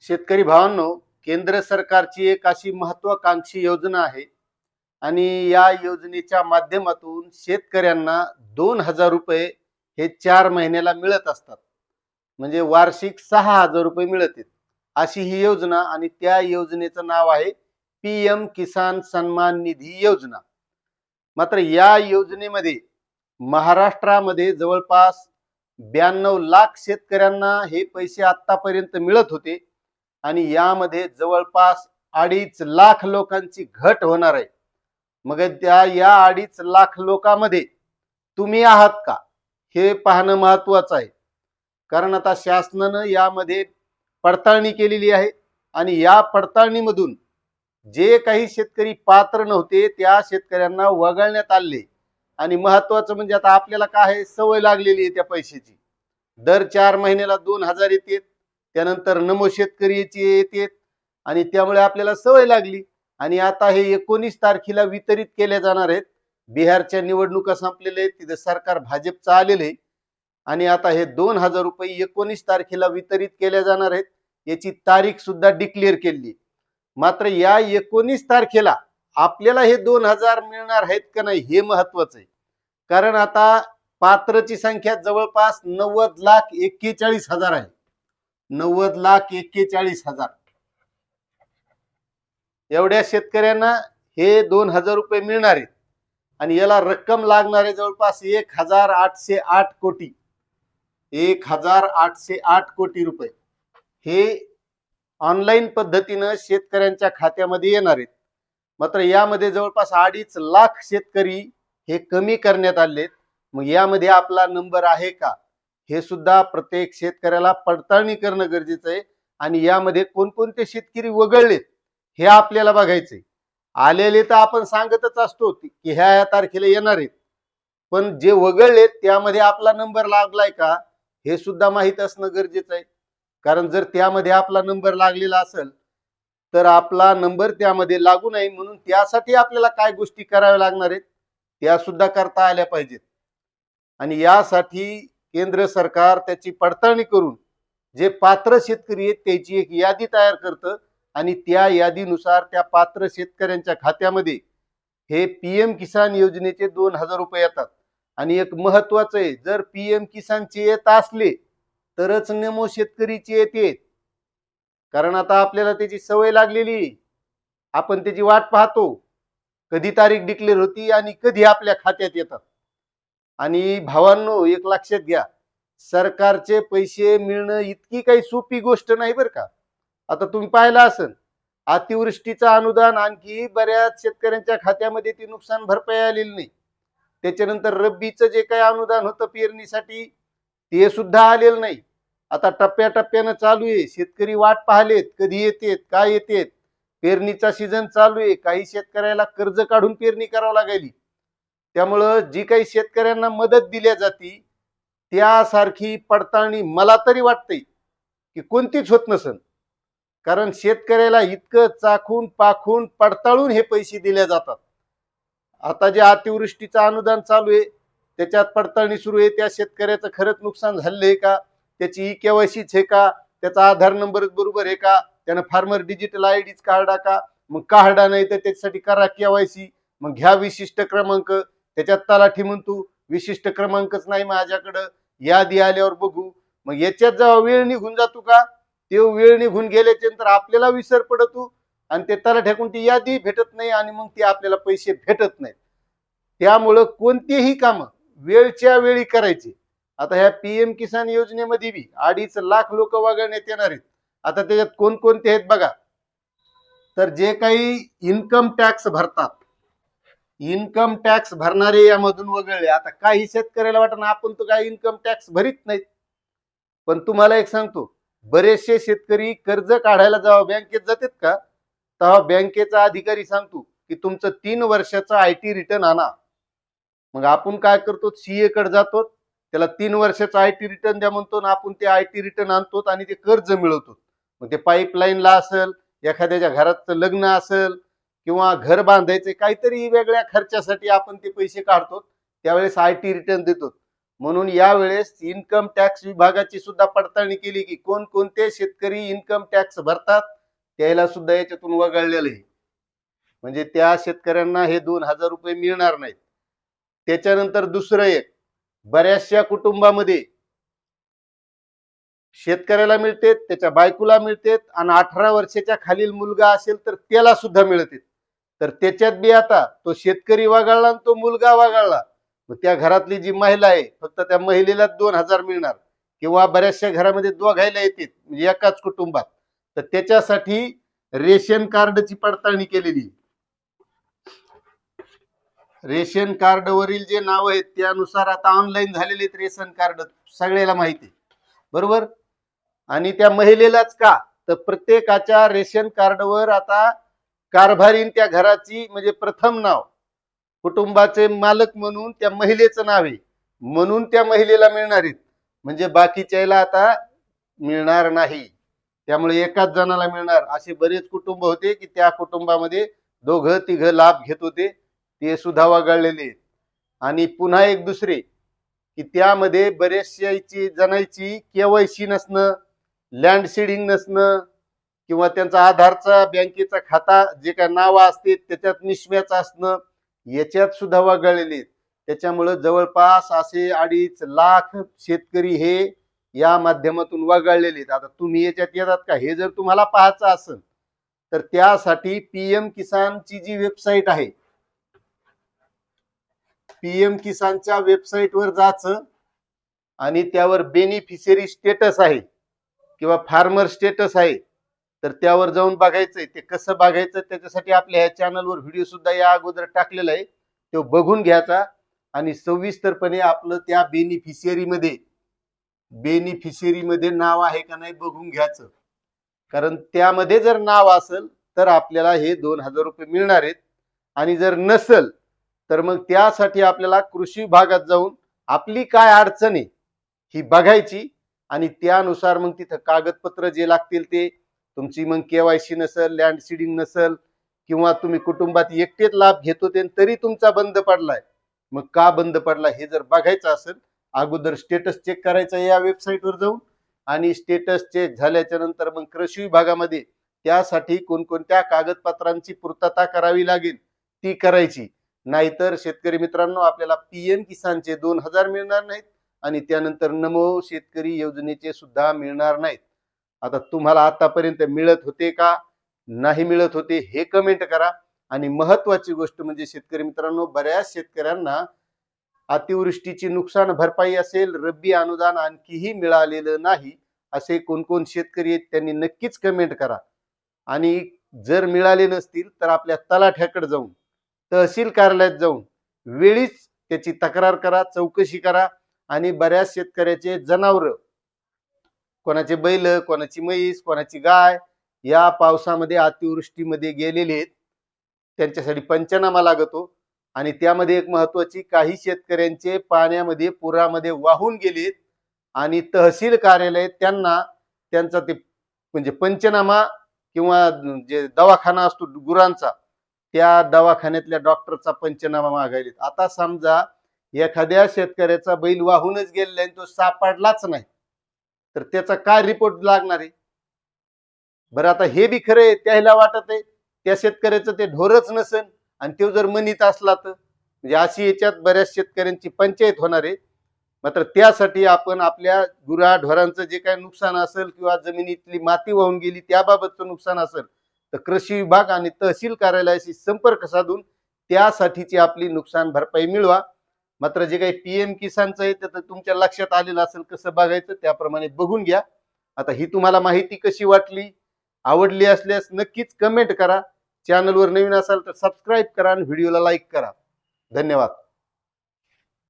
शेतकरी भावांनो केंद्र सरकारची एक अशी महत्वाकांक्षी योजना आहे. आणि या योजनेच्या माध्यमातून शेतकऱ्यांना दोन हजार रुपये हे चार महिन्याला मिळत असतात. म्हणजे वार्षिक सहा हजार रुपये मिळत आहेत अशी ही योजना आणि त्या योजनेचं नाव आहे पी एम किसान सन्मान निधी योजना. मात्र या योजनेमध्ये महाराष्ट्रामध्ये जवळपास ब्याण्णव लाख शेतकऱ्यांना हे पैसे आतापर्यंत मिळत होते. आणि यामध्ये जवळपास अडीच लाख लोकांची घट होणार आहे. मग त्या या अडीच लाख लोकांमध्ये तुम्ही आहात का? हे पाहणं महत्वाचं आहे. कारण आता शासनानं यामध्ये पडताळणी केलेली आहे आणि या पडताळणीमधून जे काही शेतकरी पात्र नव्हते त्या शेतकऱ्यांना वगळण्यात आले. आणि महत्वाचं म्हणजे आता आपल्याला काय आहे, सवय लागलेली आहे त्या पैशाची. दर चार महिन्याला दोन हजार येतात. त्यानंतर नमो शेतकरी याची येतात आणि त्यामुळे आपल्याला सवय लागली. आणि आता हे एकोणीस तारखेला वितरित केल्या जाणार आहेत. बिहारच्या निवडणुका संपलेल्या आहेत. तिथे सरकार भाजपचं आलेलं आहे. आणि आता हे दोन हजार रुपये एकोणीस तारखेला वितरित केल्या जाणार आहेत. याची तारीख सुद्धा डिक्लेअर केली मात्र या एकोणीस तारखेला आपल्याला हे दोन हजार मिळणार आहेत का नाही हे महत्वाचं आहे. कारण आता पात्रची संख्या जवळपास नव्वद लाख एक्केचाळीस हजार आहे. नव्वद लाख एक्केचाळीस हजार. एवढ्या शेतकऱ्यांना हे दोन हजार रुपये मिळणार आहेत आणि याला रक्कम लागणार आहे जवळपास एक हजार आठशे आठ कोटी एक हजार आठशे आठ कोटी रुपये हे ऑनलाईन पद्धतीनं शेतकऱ्यांच्या खात्यामध्ये येणार आहेत. मात्र यामध्ये जवळपास अडीच लाख शेतकरी हे कमी करण्यात आले मग यामध्ये आपला नंबर आहे का? हे सुद्धा प्रत्येक शेतकऱ्याला पडताळणी करणं गरजेचं आहे. आणि यामध्ये कोणकोणते शेतकरी वगळलेत हे आपल्याला बघायचंय. आलेले तर आपण सांगतच असतो की ह्या या तारखेला येणार आहेत. पण जे वगळलेत त्यामध्ये आपला नंबर लागलाय का हे सुद्धा माहीत असणं गरजेचं आहे. कारण जर त्यामध्ये आपला नंबर लागलेला असेल तर आपला नंबर त्यामध्ये लागू नये म्हणून त्यासाठी आपल्याला काय गोष्टी कराव्या लागणार आहेत त्या सुद्धा करता आल्या पाहिजेत. आणि यासाठी केंद्र सरकार त्याची पडताळणी करून जे पात्र शेतकरी आहेत त्याची एक यादी तयार करतं आणि त्या यादीनुसार त्या पात्र शेतकऱ्यांच्या खात्यामध्ये हे पीएम किसान योजनेचे दोन हजार रुपये येतात. आणि एक महत्वाचं आहे जर पीएम किसानचे येत असले तरच नमो शेतकरीचे येते कारण आता आपल्याला त्याची सवय लागलेली आपण त्याची वाट पाहतो. कधी तारीख डिक्लेअर होती आणि कधी आपल्या खात्यात येतात. आणि भावांनो एक लक्षात घ्या सरकारचे पैसे मिळणं इतकी काही सोपी गोष्ट नाही बरं का? आता तुम्ही पाहिलं असेल अतिवृष्टीचं अनुदान आणखी बऱ्याच शेतकऱ्यांच्या खात्यामध्ये ती नुकसान भरपाई आलेली नाही. त्याच्यानंतर रब्बीचं जे काही अनुदान होतं पेरणीसाठी ते सुद्धा आलेलं नाही. आता टप्प्याटप्प्यानं चालू आहे. शेतकरी वाट पाहलेत कधी येतेत काय येतेत? पेरणीचा सीझन चालू आहे. काही शेतकऱ्याला कर्ज काढून पेरणी करावं लागली त्यामुळं जी काही शेतकऱ्यांना मदत दिल्या जाती त्यासारखी पडताळणी मला तरी वाटते की कोणतीच होत नसन. कारण शेतकऱ्याला इतकं चाखून पाखून पडताळून हे पैसे दिले जातात. आता जे अतिवृष्टीचं अनुदान चालू आहे त्याच्यात पडताळणी सुरू आहे त्या शेतकऱ्याचं खरंच नुकसान झालंय का? त्याची ई केवायसीच आहे का? त्याचा आधार नंबर बरोबर आहे का? त्यानं फार्मर डिजिटल आय डीच काढा का? मग काढा नाही तर त्याच्यासाठी करा केवायसी मग घ्या विशिष्ट क्रमांक त्याच्यात तलाठी म्हणतो विशिष्ट क्रमांकच नाही माझ्याकडं. यादी आल्यावर बघू. मग याच्यात जेव्हा वेळ निघून जातो का ते वेळ निघून गेल्याच्यानंतर आपल्याला विसर पडतो आणि ते तलाठ्याकडून ती यादी भेटत नाही आणि मग ते आपल्याला पैसे भेटत नाहीत. त्यामुळं कोणतेही काम वेळच्या वेळी करायचे. आता ह्या पीएम किसान योजनेमध्ये बी अडीच लाख लोक वगळण्यात येणार आहेत. आता त्याच्यात कोणकोणते आहेत बघा. तर जे काही इन्कम टॅक्स भरतात इन्कम टॅक्स भरणारे यामधून वगळले. आता काही शेतकऱ्याला वाटणं आपण तर काही इन्कम टॅक्स भरीत नाहीत. पण तुम्हाला एक सांगतो बरेचसे शेतकरी कर्ज काढायला जेव्हा बँकेत जातात का तेव्हा बँकेचा अधिकारी सांगतो की तुमचं तीन वर्षाचं आय टी रिटर्न आणा. मग आपण काय करतो सीए कडे जातो त्याला तीन वर्षाचं आय टी रिटर्न द्या म्हणतो ना आपण ते आय टी रिटर्न आणतो आणि ते कर्ज मिळवतो. मग ते पाईपलाईनला असेल एखाद्याच्या घराचं लग्न असेल किंवा घर बांधायचे काहीतरी वेगळ्या खर्चासाठी आपण ते पैसे काढतो त्यावेळेस आय टी रिटर्न देतो. म्हणून यावेळेस इन्कम टॅक्स विभागाची सुद्धा पडताळणी केली की कोण कोणते शेतकरी इन्कम टॅक्स भरतात त्याला सुद्धा याच्यातून वगळलेलं आहे. म्हणजे त्या शेतकऱ्यांना हे दोन हजार रुपये मिळणार नाहीत. त्याच्यानंतर दुसरं एक बऱ्याचशा कुटुंबामध्ये शेतकऱ्याला मिळते त्याच्या बायकोला मिळते आणि अठरा वर्षाच्या खालील मुलगा असेल तर त्याला सुद्धा मिळते तर त्याच्यात बी आता तो शेतकरी वागाळला आणि तो मुलगा वागाळला. मग त्या घरातली जी महिला आहे फक्त त्या महिलेला दोन हजार मिळणार. किंवा बऱ्याचशा घरामध्ये दोघायला येते म्हणजे एकाच कुटुंबात. तर त्याच्यासाठी रेशन कार्डची पडताळणी केलेली. रेशन रेशन कार्डवरील जे नाव आहेत त्यानुसार आता ऑनलाईन झालेले आहेत रेशन कार्ड सगळ्याला माहिती आहे. बरोबर? आणि त्या महिलेलाच का? तर प्रत्येकाच्या रेशन कार्डवर आता कारभारीन त्या घराची म्हणजे प्रथम नाव. कुटुंबाचे मालक म्हणून त्या महिलेचं नाव आहे. म्हणून त्या महिलेला मिळणार आहेत. म्हणजे बाकीच्याला आता मिळणार नाही. त्यामुळे एकाच जणाला मिळणार. असे बरेच कुटुंब होते की त्या कुटुंबामध्ये दोघं तिघं लाभ घेत होते. ते सुद्धा वगळलेले आणि पुन्हा एक दुसरे की त्यामध्ये बरेचशाची जणांची केवायसी नसणं लँड सीडिंग नसणं किंवा त्यांचा आधारचा बँकेचा खाता जे काय नाव असते त्याच्यात निश्म्याचं असणं याच्यात सुद्धा वगळलेले त्याच्यामुळं जवळपास असे अडीच लाख शेतकरी हे या माध्यमातून वगळलेले आहेत. आता तुम्ही याच्यात येतात का? हे जर तुम्हाला पाहायचं असेल तर त्यासाठी पीएम किसानची जी वेबसाईट आहे पीएम किसानच्या वेबसाईटवर जायचं आणि त्यावर बेनिफिशियरी स्टेटस आहे किंवा फार्मर स्टेटस आहे तर त्यावर जाऊन बघायचंय ते कसं बघायचं त्याच्यासाठी आपल्या ह्या चॅनलवर व्हिडिओ सुद्धा या अगोदर टाकलेला आहे. तो बघून घ्यायचा आणि सविस्तरपणे आपलं त्या बेनिफिशियरी मध्ये मध्ये नाव आहे का नाही बघून घ्यायचं. कारण त्यामध्ये जर नाव असेल तर आपल्याला हे दोन हजार रुपये मिळणार आहेत. आणि जर नसल तर मग त्यासाठी आपल्याला कृषी विभागात जाऊन आपली काय अडचण आहे ही बघायची. आणि त्यानुसार मग तिथं कागदपत्र जे लागतील ते तुमची मग केवायसी नसल लँड सीडिंग नसल किंवा तुम्ही कुटुंबात एकटेच लाभ घेत होते तरी तुमचा बंद पडलाय. मग का बंद पडला हे जर बघायचं असेल अगोदर स्टेटस चेक करायचा या वेबसाईटवर जाऊन आणि स्टेटस चेक झाल्याच्यानंतर मग कृषी विभागामध्ये त्यासाठी कोणकोणत्या कागदपत्रांची पूर्तता करावी लागेल ती करायची. नाहीतर शेतकरी मित्रांनो आपल्याला पीएम किसानचे दोन हजार मिळणार नाहीत आणि त्यानंतर नमो शेतकरी योजनेचे सुद्धा मिळणार नाहीत. आता तुम्हाला आतापर्यंत मिळत होते का? नाही मिळत होते हे कमेंट करा. आणि महत्वाची गोष्ट म्हणजे शेतकरी मित्रांनो बऱ्याच शेतकऱ्यांना अतिवृष्टीची नुकसान भरपाई असेल रब्बी अनुदान आणखीही मिळालेलं नाही असे कोणकोण शेतकरी आहेत त्यांनी नक्कीच कमेंट करा. आणि जर मिळाले नसतील तर आपल्या तलाठ्याकडे जाऊन तहसील कार्यालयात जाऊन वेळीच त्याची तक्रार करा चौकशी करा. आणि बऱ्याच शेतकऱ्याचे जनावरं कोणाचे बैल कोणाची म्हैस कोणाची गाय या पावसामध्ये अतिवृष्टीमध्ये गेलेले आहेत. त्यांच्यासाठी पंचनामा लागतो आणि त्यामध्ये एक महत्वाची काही शेतकऱ्यांचे पाण्यामध्ये पुरामध्ये वाहून गेलेत आणि तहसील कार्यालय त्यांना त्यांचा ते म्हणजे पंचनामा किंवा जे दवाखाना असतो गुरांचा त्या दवाखान्यातल्या डॉक्टरचा पंचनामा मागायलेत आता समजा एखाद्या शेतकऱ्याचा बैल वाहूनच गेलेला आणि तो सापडलाच नाही. तर त्याचा काय रिपोर्ट लागणार आहे? बरं आता हे बी खरं आहे त्याला वाटत आहे त्या शेतकऱ्याचं ते ढोरच नसेल आणि तो जर मनीत असला तर. म्हणजे अशी याच्यात बऱ्याच शेतकऱ्यांची पंचायत होणार आहे. मात्र त्यासाठी आपण आपल्या गुरा ढोरांचं जे काही नुकसान असेल किंवा जमिनीतली माती वाहून गेली त्याबाबतचं नुकसान असेल तर कृषी विभाग आणि तहसील कार्यालयाशी संपर्क साधून त्यासाठीची आपली नुकसान भरपाई मिळवा. मात्र जे काही पीएम किसानचं आहे ते तर तुमच्या लक्षात आलेलं असेल कसं बघायचं त्याप्रमाणे बघून घ्या. आता ही तुम्हाला माहिती कशी वाटली आवडली असल्यास नक्कीच कमेंट करा. चॅनलवर नवीन असाल तर सबस्क्राईब करा आणि व्हिडिओला लाईक करा. धन्यवाद.